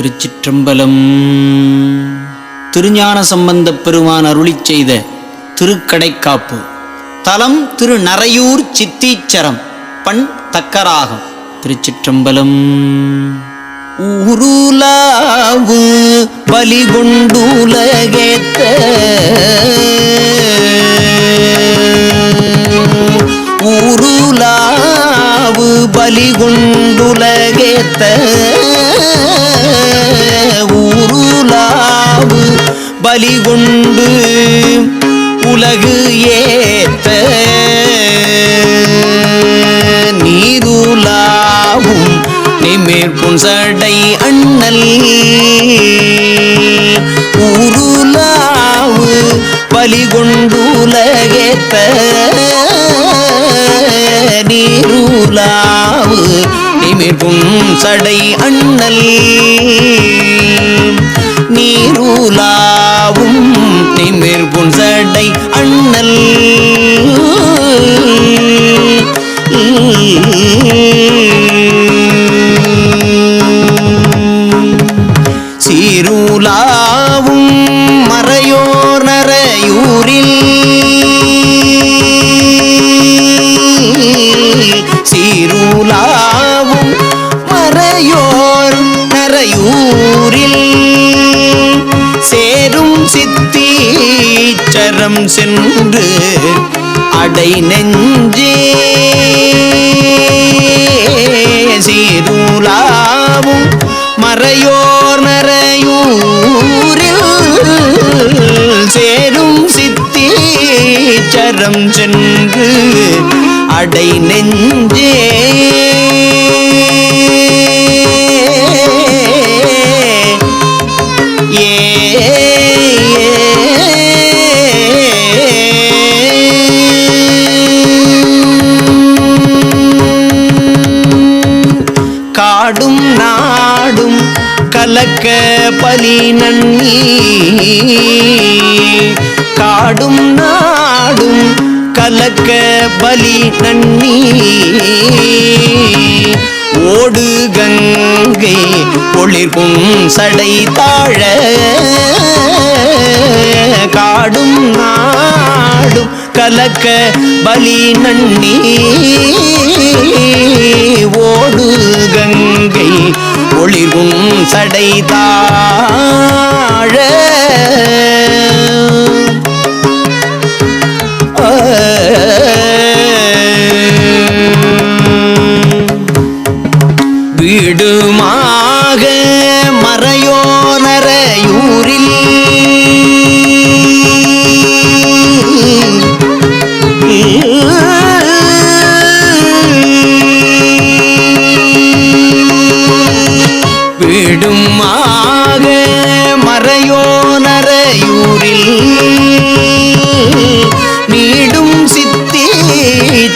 திருச்சிற்றம்பலம். திருஞான சம்பந்தப் பெருமான் அருளி செய்த திருக்கடைக்காப்பு. தலம் திரு நரையூர் சித்தீச்சரம். பண் தக்கராகம். திருச்சிற்றம்பலம். ஊருலாவு பலிகொண்டுலகேத்த ஊருலாவு பலிகொண்டுலகேத்த பலி பலிகொண்டு உலகு ஏத்த நீதுலாவும் நிமிர்புன் சடை அண்ணல். உருளாவு பலி கொண்டு உலகேத்த நீருலாவு நிமிர்பும் சடை அண்ணல். சித்தீச்சரம் சென்று அடை நெஞ்சே சீருலாவும் மறையோர் நரையூரில் சேரும் சித்தி சரம் சென்று அடை நெஞ்சே கலக்க பலி நன்னி காடும் நாடும் கலக்க பலி நன்னி ஓடு கங்கை ஒளிர்கும் சடை தாழ. காடும் நாடும் கலக்க பலி நன்னி ஓடு கங்கை ஒளிரும் சடை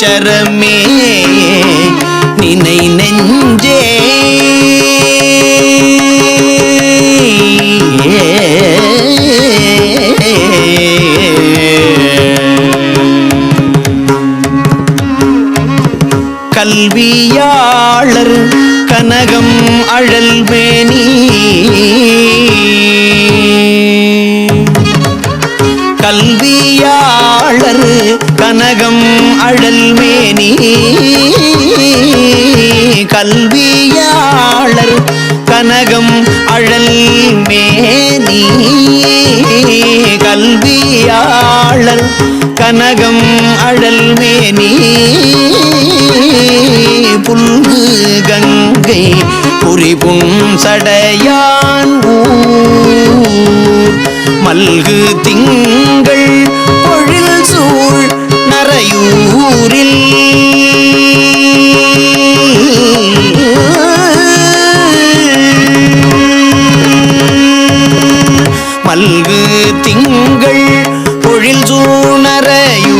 சித்தீச்சரமே பொறியாளர் கனகம் அழல் மேனி. கல்வியாளர் கனகம் அழல் மேனி. கல்வியாளர் கனகம் அழல் மேனி. புல்கு கங்கை புரிபும் சடையான் ஊர். மல்கு திங்க நல்கு திங்கள் பொழில் சூணரையூரில்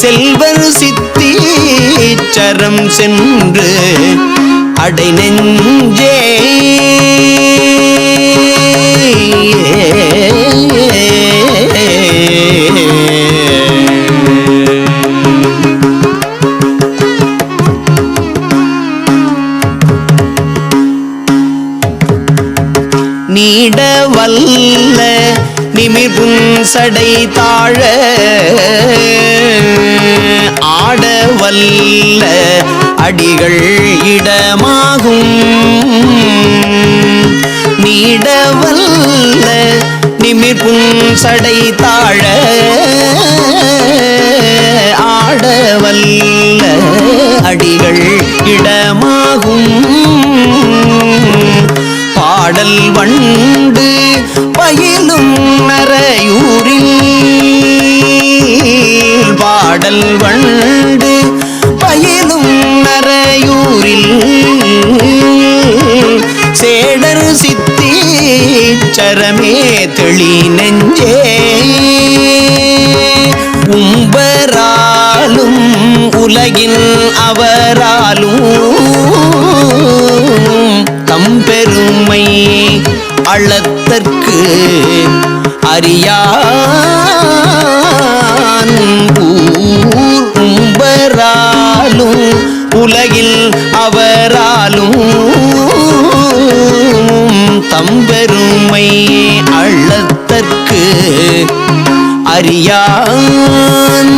செல்வர் சித்தி சரம் சென்று அடை நெஞ்சே. நீட வல்ல நிமிர்பும் சடை தாழ ஆட வல்ல அடிகள் இடமாகும். நீட வல்ல நிமிர்பும் சடை தாழ ஆட வல்ல அடிகள் கடல் வண்டு பயிலும் நரையூரில். சேடர் சித்தி சரமே தெளி நெஞ்சே. உம்பராலும் உலகின் அவராலும் தம்பெருமை அள்ளத்தற்கு அறியான். தம்பெருமை அள்ளத்தற்கு அறியான்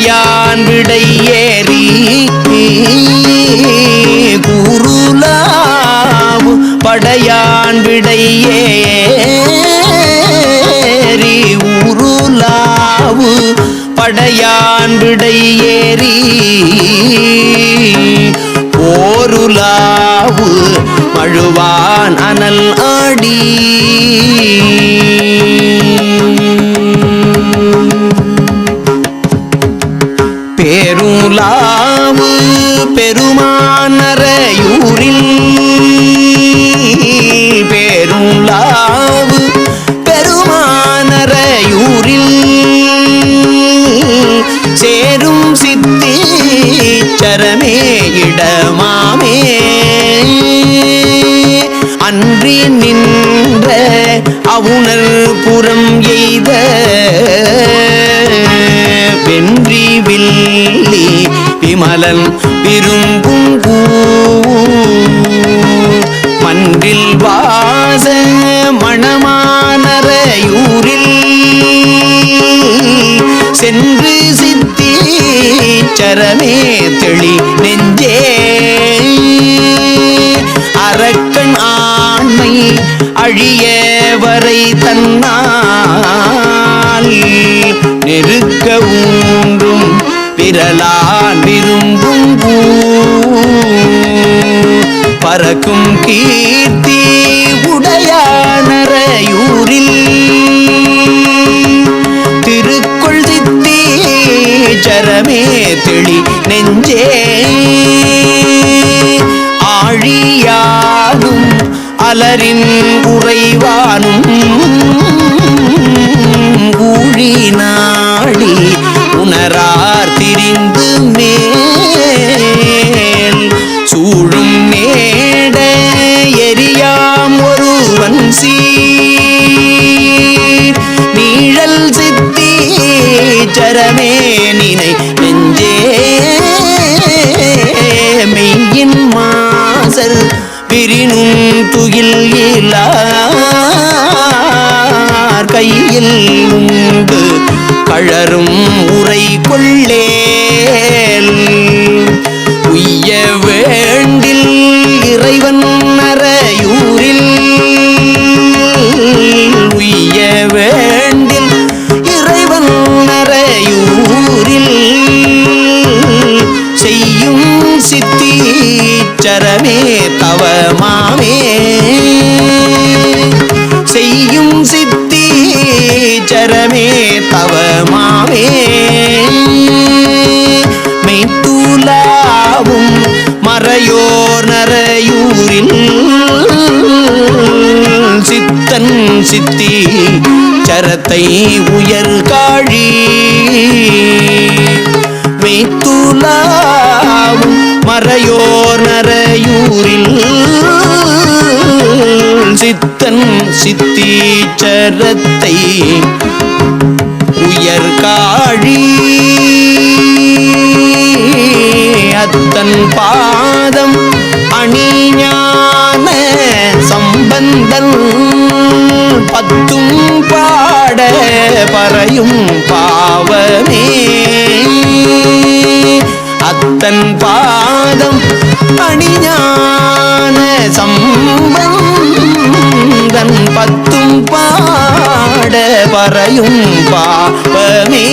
யான் விடை ஏறி கூருலாவு படையான் விடை ஏறி ஊருலாவு படையான் விடை ஏறி போருலாவு மழுவான் அனல் பேருலாவு பெருமானரையூரில். பேருலாவு பெருமானரையூரில். சேரும் சித்தி சரமே இடமாமே. அன்றி நின்ற அவுணர் புறம் எய்த மலன் விரும்பும் ஊர். மன்றில் வாச மணமானரையூரில் சென்று சித்தி சரமே தெளி நெஞ்சே அரக்கன் ஆண்மை அழிய வரை தன்னால் நெருக்க ஊன்றும் பிறலா விரும்பும் பறக்கும் கீர்த்தி உடையானரையூரில் திருக்குள் சித்தி சரமே தெளி நெஞ்சே. ஆழியாகும் அலரின் நரையூரில் சரத்தை உயர் காழி. மெய்த்துலாவும் மறையோர் நரையூரில் சித்தன் சித்தி சரத்தை உயர் காழி. அத்தன் பாதம் அணிஞான சம்பந்தன் பாட்டும் பாட பறையும் பாவமே. அத்தன் பாதம் அணிஞான சம்பந்தன் பத்தும் பாட பறையும் பாவமே.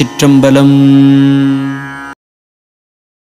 திருச்சிற்றம்பலம்